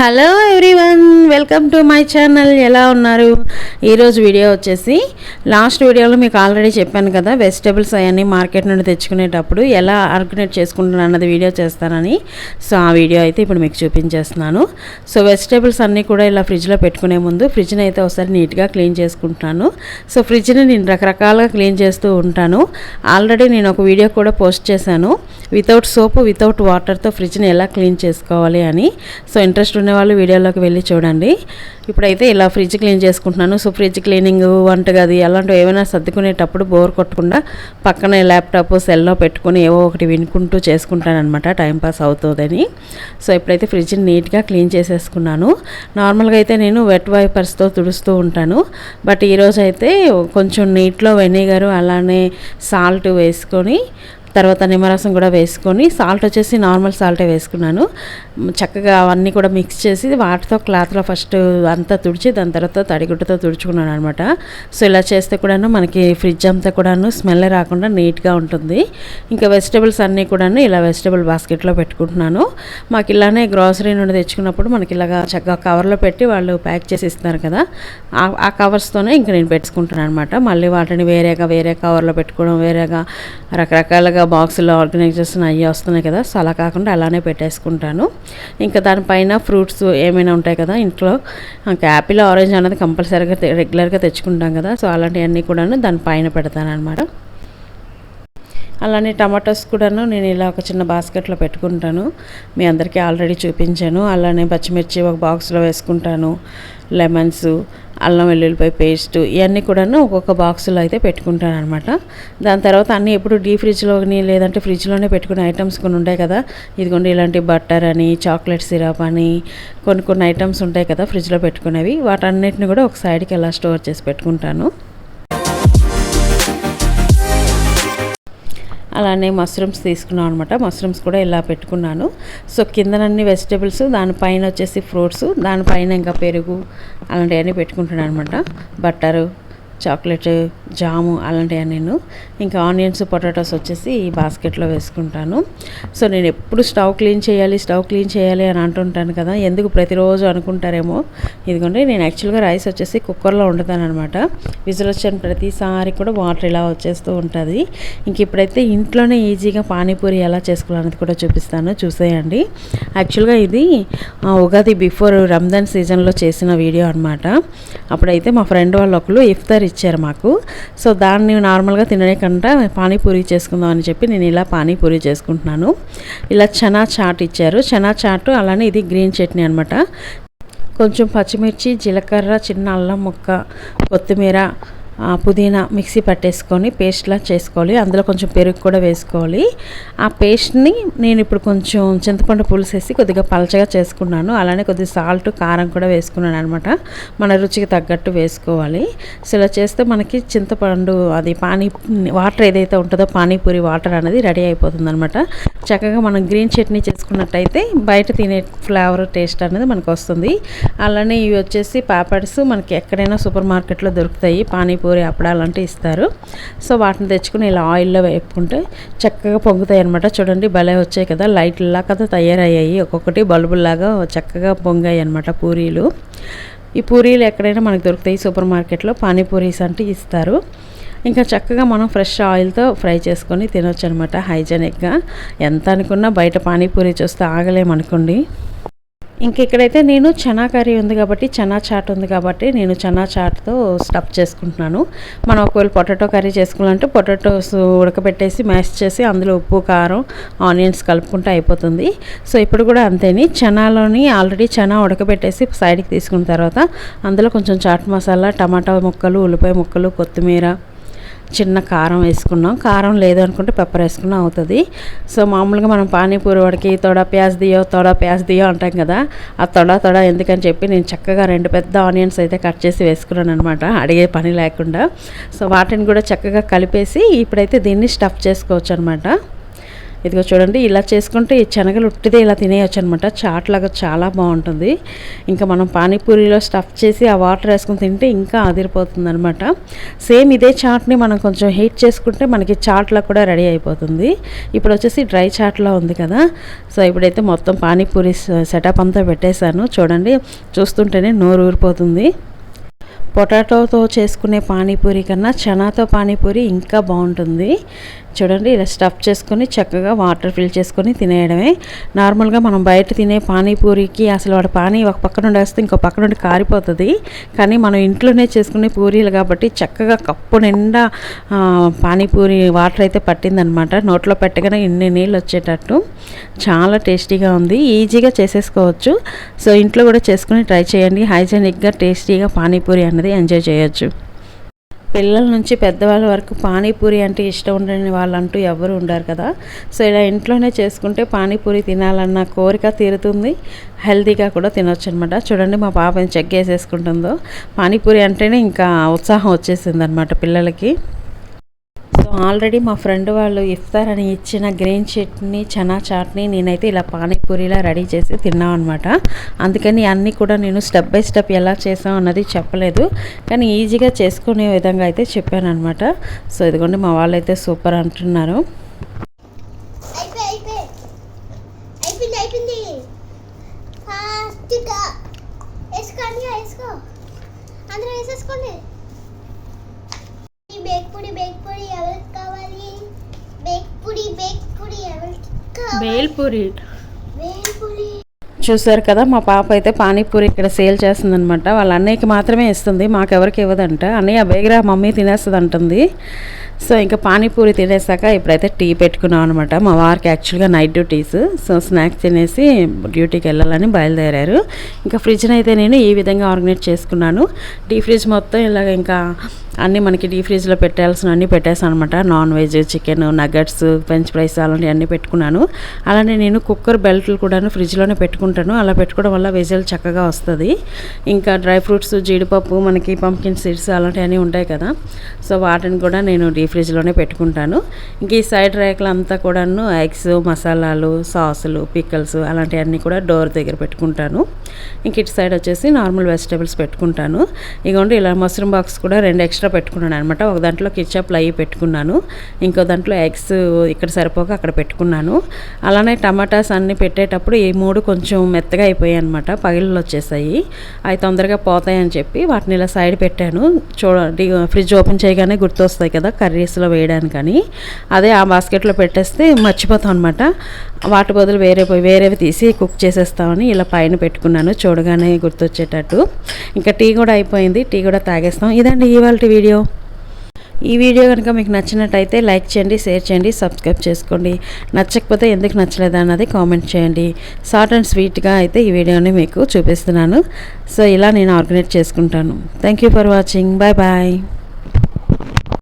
Hello everyone welcome to my channel. ఎలా ఉన్నారు? ఈరోజు వీడియో వచ్చేసి లాస్ట్ వీడియోలో మీకు ఆల్రెడీ చెప్పాను కదా వెజిటేబుల్స్ అవన్నీ మార్కెట్ నుండి తెచ్చుకునేటప్పుడు ఎలా ఆర్గనైట్ చేసుకుంటున్నాను అన్నది వీడియో చేస్తానని. సో ఆ వీడియో అయితే ఇప్పుడు మీకు చూపించేస్తున్నాను. సో వెజిటేబుల్స్ అన్నీ కూడా ఇలా ఫ్రిడ్జ్లో పెట్టుకునే ముందు ఫ్రిడ్జ్ని అయితే ఒకసారి నీట్గా క్లీన్ చేసుకుంటున్నాను. సో ఫ్రిడ్జ్ని నేను రకరకాలుగా క్లీన్ చేస్తూ ఉంటాను. ఆల్రెడీ నేను ఒక వీడియో కూడా పోస్ట్ చేశాను. వితౌట్ సోప్ వితౌట్ వాటర్తో ఫ్రిడ్జ్ని ఎలా క్లీన్ చేసుకోవాలి అని. సో ఇంట్రెస్ట్ ఉన్న వాళ్ళు వీడియోలోకి వెళ్ళి చూడండి. ఇప్పుడైతే ఇలా ఫ్రిడ్జ్ క్లీన్ చేసుకుంటున్నాను. సో ఫ్రిడ్జ్ క్లీనింగ్ వంటగది అలాంటివి ఏమైనా సర్దుకునేటప్పుడు బోర్ కొట్టకుండా పక్కనే ల్యాప్టాప్ సెల్లో పెట్టుకొని ఏవో ఒకటి వినుకుంటూ చేసుకుంటానమాట టైంపాస్ అవుతుందని. సో ఇప్పుడైతే ఫ్రిడ్జ్ని నీట్గా క్లీన్ చేసేసుకున్నాను. నార్మల్గా అయితే నేను వెట్ వైపర్స్తో తుడుస్తూ ఉంటాను. బట్ ఈరోజు అయితే కొంచెం నీటిలో వెనిగరు అలానే సాల్ట్ వేసుకొని తర్వాత నిమ్మరసం కూడా వేసుకొని సాల్ట్ వచ్చేసి నార్మల్ సాల్టే వేసుకున్నాను. చక్కగా అవన్నీ కూడా మిక్స్ చేసి వాటితో క్లాత్లో ఫస్ట్ అంతా తుడిచి దాని తర్వాత తడిగుడ్డతో తుడుచుకున్నాను అనమాట సో ఇలా చేస్తే కూడాను మనకి ఫ్రిడ్జ్ అంతా కూడాను స్మెల్ రాకుండా నీట్గా ఉంటుంది. ఇంకా వెజిటేబుల్స్ అన్నీ కూడాను ఇలా వెజిటబుల్ బాస్కెట్లో పెట్టుకుంటున్నాను. మాకు ఇలానే గ్రాసరీ నుండి తెచ్చుకున్నప్పుడు మనకి ఇలాగా చక్కగా కవర్లో పెట్టి వాళ్ళు ప్యాక్ చేసి ఇస్తారు కదా. ఆ- ఆ కవర్స్తోనే ఇంకా నేను పెట్టుకుంటాను అనమాట మళ్ళీ వాటిని వేరేగా వేరే కవర్లో పెట్టుకోవడం వేరేగా రకరకాలుగా బాక్సులో ఆర్గనైజర్స్ అవి వస్తున్నాయి కదా. సో అలా కాకుండా అలానే పెట్టేసుకుంటాను. ఇంకా దానిపైన ఫ్రూట్స్ ఏమైనా ఉంటాయి కదా ఇంట్లో. ఇంకా యాపిల్ ఆరెంజ్ అనేది కంపల్సరీగా రెగ్యులర్గా తెచ్చుకుంటాం కదా. సో అలాంటివన్నీ కూడాను దానిపైన పెడతాను అనమాట అలానే టమాటోస్ కూడాను నేను ఇలా ఒక చిన్న బాస్కెట్లో పెట్టుకుంటాను. మీ అందరికీ ఆల్రెడీ చూపించాను. అలానే పచ్చిమిర్చి ఒక బాక్స్లో వేసుకుంటాను. లెమన్స్ అల్లం వెల్లుల్లిపాయ పేస్ట్ ఇవన్నీ కూడాను ఒక్కొక్క బాక్స్లో అయితే పెట్టుకుంటాను అనమాట దాని తర్వాత అన్నీ ఎప్పుడు డీ ఫ్రిడ్జ్లోని లేదంటే ఫ్రిడ్జ్లోనే పెట్టుకునే ఐటమ్స్ కొన్ని ఉంటాయి కదా. ఇదిగోండి ఇలాంటి బట్టర్ అని చాక్లెట్ సిరప్ అని కొన్ని కొన్ని ఐటమ్స్ ఉంటాయి కదా ఫ్రిడ్జ్లో పెట్టుకునేవి. వాటన్నిటిని కూడా ఒక సైడ్కి ఎలా స్టోర్ చేసి పెట్టుకుంటాను. అలానే మష్రూమ్స్ తీసుకున్నాం అనమాట మష్రూమ్స్ కూడా ఇలా పెట్టుకున్నాను. సో కిందనన్ని వెజిటేబుల్స్ దానిపైన వచ్చేసి ఫ్రూట్స్ దానిపైన ఇంకా పెరుగు అలాంటివన్నీ పెట్టుకుంటున్నాను అనమాట బట్టరు చాక్లెట్ జాము అలాంటివి నేను. ఇంకా ఆనియన్స్ పొటాటోస్ వచ్చేసి ఈ బాస్కెట్లో వేసుకుంటాను. సో నేను ఎప్పుడు స్టవ్ క్లీన్ చేయాలి స్టవ్ క్లీన్ చేయాలి అని అంటుంటాను కదా ఎందుకు ప్రతిరోజు అనుకుంటారేమో. ఇదిగోండి నేను యాక్చువల్గా రైస్ వచ్చేసి కుక్కర్లో వండుతాను అనమాట విజిల్ వచ్చిన ప్రతిసారి కూడా వాటర్ ఇలా వచ్చేస్తూ ఉంటుంది. ఇంక ఇప్పుడైతే ఇంట్లోనే ఈజీగా పానీపూరి ఎలా చేసుకోవాలనేది కూడా చూపిస్తాను. చూసేయండి. యాక్చువల్గా ఇది ఉగాది బిఫోర్ రంజాన్ సీజన్లో చేసిన వీడియో అనమాట అప్పుడైతే మా ఫ్రెండ్ వాళ్ళు ఒకరు ఇఫ్తార్ ఇచ్చారు మాకు. సో దాన్ని నార్మల్గా తినలేకుండా పానీపూరి చేసుకుందాం అని చెప్పి నేను ఇలా పానీపూరి చేసుకుంటున్నాను. ఇలా చనా చాట్ ఇచ్చారు. చనా చాట్ అలానే ఇది గ్రీన్ చట్నీ అనమాట కొంచెం పచ్చిమిర్చి జీలకర్ర చిన్న అల్లం ముక్క కొత్తిమీర పుదీనా మిక్సీ పట్టేసుకొని పేస్ట్లా చేసుకోవాలి. అందులో కొంచెం పెరుగు కూడా వేసుకోవాలి. ఆ పేస్ట్ని నేను ఇప్పుడు కొంచెం చింతపండు పులుసు వేసి కొద్దిగా పలచగా చేసుకున్నాను. అలానే కొద్దిగా సాల్ట్ కారం కూడా వేసుకున్నాను అనమాట మన రుచికి తగ్గట్టు వేసుకోవాలి. సో ఇలా చేస్తే మనకి చింతపండు అది పానీ వాటర్ ఏదైతే ఉంటుందో పానీపూరి వాటర్ అనేది రెడీ అయిపోతుంది అనమాట చక్కగా మనం గ్రీన్ చట్నీ చేసుకున్నట్టయితే బయట తినే ఫ్లేవర్ టేస్ట్ అనేది మనకు వస్తుంది. అలానే ఇవి వచ్చేసి పాపడ్స్ మనకి ఎక్కడైనా సూపర్ మార్కెట్లో దొరుకుతాయి. పానీపూరి పూరి అప్పడాలంటే ఇస్తారు. సో వాటిని తెచ్చుకుని ఇలా ఆయిల్లో వేపుకుంటే చక్కగా పొంగుతాయి అనమాట చూడండి భలే వచ్చాయి కదా. లైట్లా కదా తయారయ్యాయి. ఒక్కొక్కటి బల్బుల్లాగా చక్కగా పొంగాయి అనమాట పూరీలు. ఈ పూరీలు ఎక్కడైనా మనకు దొరుకుతాయి. సూపర్ మార్కెట్లో పానీపూరీస్ అంటే ఇస్తారు. ఇంకా చక్కగా మనం ఫ్రెష్ ఆయిల్తో ఫ్రై చేసుకొని తినొచ్చు అనమాట హైజెనిక్గా. ఎంత అనుకున్నా బయట పానీపూరి చూస్తే ఆగలేమనుకోండి. ఇంక ఇక్కడైతే నేను చనా కర్రీ ఉంది కాబట్టి చనా చాట్ ఉంది కాబట్టి నేను చనా చాట్తో స్టఫ్ చేసుకుంటున్నాను. మనం ఒకవేళ పొటాటో కర్రీ చేసుకోవాలంటే పొటాటోస్ ఉడకబెట్టేసి మ్యాష్ చేసి అందులో ఉప్పు కారం ఆనియన్స్ కలుపుకుంటే అయిపోతుంది. సో ఇప్పుడు కూడా అంతేని. చనాలోని ఆల్రెడీ చనా ఉడకబెట్టేసి సైడ్కి తీసుకున్న తర్వాత అందులో కొంచెం చాట్ మసాలా టమాటా ముక్కలు ఉల్లిపాయ ముక్కలు కొత్తిమీర చిన్న కారం వేసుకున్నాం. కారం లేదు అనుకుంటే పెప్పర్ వేసుకున్నా అవుతుంది. సో మామూలుగా మనం పానీపూరి వాడికి తొడ ప్యాజ్ దియో తొడ ప్యాజ్ దియో అంటాం కదా ఆ తొడ తొడ ఎందుకని చెప్పి నేను చక్కగా రెండు పెద్ద ఆనియన్స్ అయితే కట్ చేసి వేసుకున్నాను అనమాట అడిగే పని లేకుండా. సో వాటిని కూడా చక్కగా కలిపేసి ఇప్పుడైతే దీన్ని స్టఫ్ చేసుకోవచ్చు అనమాట ఇదిగో చూడండి ఇలా చేసుకుంటే ఈ శనగలు ఉట్టిదే ఇలా తినేయచ్చు అనమాట చాట్ లాగా చాలా బాగుంటుంది. ఇంకా మనం పానీపూరిలో స్టఫ్ చేసి ఆ వాటర్ వేసుకుని తింటే ఇంకా అదిరిపోతుంది అనమాట సేమ్ ఇదే చాట్ని మనం కొంచెం హీట్ చేసుకుంటే మనకి చాట్లా కూడా రెడీ అయిపోతుంది. ఇప్పుడు వచ్చేసి డ్రై చాట్లా ఉంది కదా. సో ఇప్పుడైతే మొత్తం పానీపూరి సెటప్ అంతా పెట్టేశాను. చూడండి చూస్తుంటేనే నోరు ఊరిపోతుంది. పొటాటోతో చేసుకునే పానీపూరి కన్నా చనాతో పానీపూరి ఇంకా బాగుంటుంది. చూడండి ఇలా స్టఫ్ చేసుకొని చక్కగా వాటర్ ఫిల్ చేసుకొని తినేయడమే. నార్మల్గా మనం బయట తినే పానీపూరికి అసలు వాడు పానీ ఒక పక్క నుండి వేస్తే ఇంకో పక్క నుండి కారిపోతుంది. కానీ మనం ఇంట్లోనే చేసుకునే పూరీలు కాబట్టి చక్కగా కప్పు నిండా పానీపూరి వాటర్ అయితే పట్టిందనమాట. నోట్లో పెట్టగానే ఇన్ని నీళ్ళు వచ్చేటట్టు. చాలా టేస్టీగా ఉంది. ఈజీగా చేసేసుకోవచ్చు. సో ఇంట్లో కూడా చేసుకుని ట్రై చేయండి. హైజెనిక్గా టేస్టీగా పానీపూరి అన్నది ఎంజాయ్ చేయొచ్చు. పిల్లల నుంచి పెద్దవాళ్ళ వరకు పానీపూరి అంటే ఇష్టం ఉండని వాళ్ళంటూ ఎవరు ఉండరు కదా. సో ఇలా ఇంట్లోనే చేసుకుంటే పానీపూరి తినాలన్న కోరిక తీరుతుంది. హెల్తీగా కూడా తినొచ్చు అనమాట చూడండి మా పాపని చెక్ వేసేసుకుంటుందో పానీపూరి అంటేనే ఇంకా ఉత్సాహం వచ్చేసింది అనమాట పిల్లలకి. ఆల్రెడీ మా ఫ్రెండ్ వాళ్ళు ఇఫ్తార్ అని ఇచ్చిన గ్రీన్ చట్నీ చనా చాట్ని నేనైతే ఇలా పానీపూరిలా రెడీ చేసి తిన్నాం అనమాట అందుకని అన్నీ కూడా నేను స్టెప్ బై స్టెప్ ఎలా చేసాం అన్నది చెప్పలేదు. కానీ ఈజీగా చేసుకునే విధంగా అయితే చెప్పాను అనమాట సో ఇదిగోండి మా వాళ్ళు అయితే సూపర్ అంటున్నారు. అందరూ బేల్పూరి. చూసారు కదా మా పాప అయితే పానీపూరి ఇక్కడ సేల్ చేస్తుందనమాట వాళ్ళ అన్నయ్యకి మాత్రమే ఇస్తుంది మాకెవరికి ఇవ్వదంట. అన్నయ్య బేగరా మమ్మీ తినేస్తుంది అంటుంది సో ఇంకా పానీపూరి తినేసాక ఇప్పుడైతే టీ పెట్టుకున్నాం అనమాట మా వారికి యాక్చువల్గా నైట్ డ్యూటీస్. సో స్నాక్స్ తినేసి డ్యూటీకి వెళ్ళాలని బయలుదేరారు. ఇంకా ఫ్రిడ్జ్ని అయితే నేను ఈ విధంగా ఆర్గనైజ్ చేసుకున్నాను. డీ ఫ్రిడ్జ్ మొత్తం ఇలాగ ఇంకా అన్నీ మనకి డీ ఫ్రిడ్జ్లో పెట్టాల్సిన అన్నీ పెట్టేసాను అనమాట non veg chicken nuggets French fries అలాంటివి అన్నీ పెట్టుకున్నాను. అలానే నేను కుక్కర్ బెల్ట్లు కూడా ఫ్రిడ్జ్లోనే పెట్టుకుంటాను. అలా పెట్టుకోవడం వల్ల వెజల్ చక్కగా వస్తుంది. ఇంకా డ్రై ఫ్రూట్స్ జీడిపప్పు మనకి పంకిన్ సీడ్స్ అలాంటివన్నీ ఉంటాయి కదా. సో వాటిని కూడా నేను డీ ఫ్రిడ్జ్లోనే పెట్టుకుంటాను. ఇంక ఈ సైడ్ ర్యాక్లు అంతా కూడాను ఎగ్స్ మసాలాలు సాసులు పిక్కల్స్ అలాంటివన్నీ కూడా డోర్ దగ్గర పెట్టుకుంటాను. ఇంక ఇటు సైడ్ వచ్చేసి నార్మల్ వెజిటేబుల్స్ పెట్టుకుంటాను. ఇగోండి ఇలా మష్రూమ్ బాక్స్ కూడా రెండు ఎక్స్ట్రా పెట్టుకున్నాను అనమాట ఒక దాంట్లో కిచప్లు అవి పెట్టుకున్నాను. ఇంకో దాంట్లో ఎగ్స్ ఇక్కడ సరిపోక అక్కడ పెట్టుకున్నాను. అలానే టమాటాస్ అన్నీ పెట్టేటప్పుడు ఈ మూడు కొంచెం మెత్తగా అయిపోయాయి అనమాట పగిళ్ళు వచ్చేసాయి. అవి తొందరగా పోతాయని చెప్పి వాటిని ఇలా సైడ్ పెట్టాను. చూడండి ఫ్రిడ్జ్ ఓపెన్ చేయగానే గుర్తొస్తాయి కదా కర్రీ కర్రీస్లో వేయడానికని అదే ఆ బాస్కెట్లో పెట్టేస్తే మర్చిపోతాం అనమాట వాటి బదులు వేరే వేరేవి తీసి కుక్ చేసేస్తామని ఇలా పైన పెట్టుకున్నాను. చూడగానే గుర్తొచ్చేటట్టు. ఇంకా టీ కూడా అయిపోయింది. టీ కూడా తాగేస్తాం. ఇదండి ఇవాళ వీడియో. ఈ వీడియో కనుక మీకు నచ్చినట్టయితే లైక్ చేయండి షేర్ చేయండి సబ్స్క్రైబ్ చేసుకోండి. నచ్చకపోతే ఎందుకు నచ్చలేదు అన్నది కామెంట్ చేయండి. షార్ట్ అండ్ స్వీట్గా అయితే ఈ వీడియోని మీకు చూపిస్తున్నాను. సో ఇలా నేను ఆర్గనైజ్ చేసుకుంటాను. Thank you for watching. Bye bye.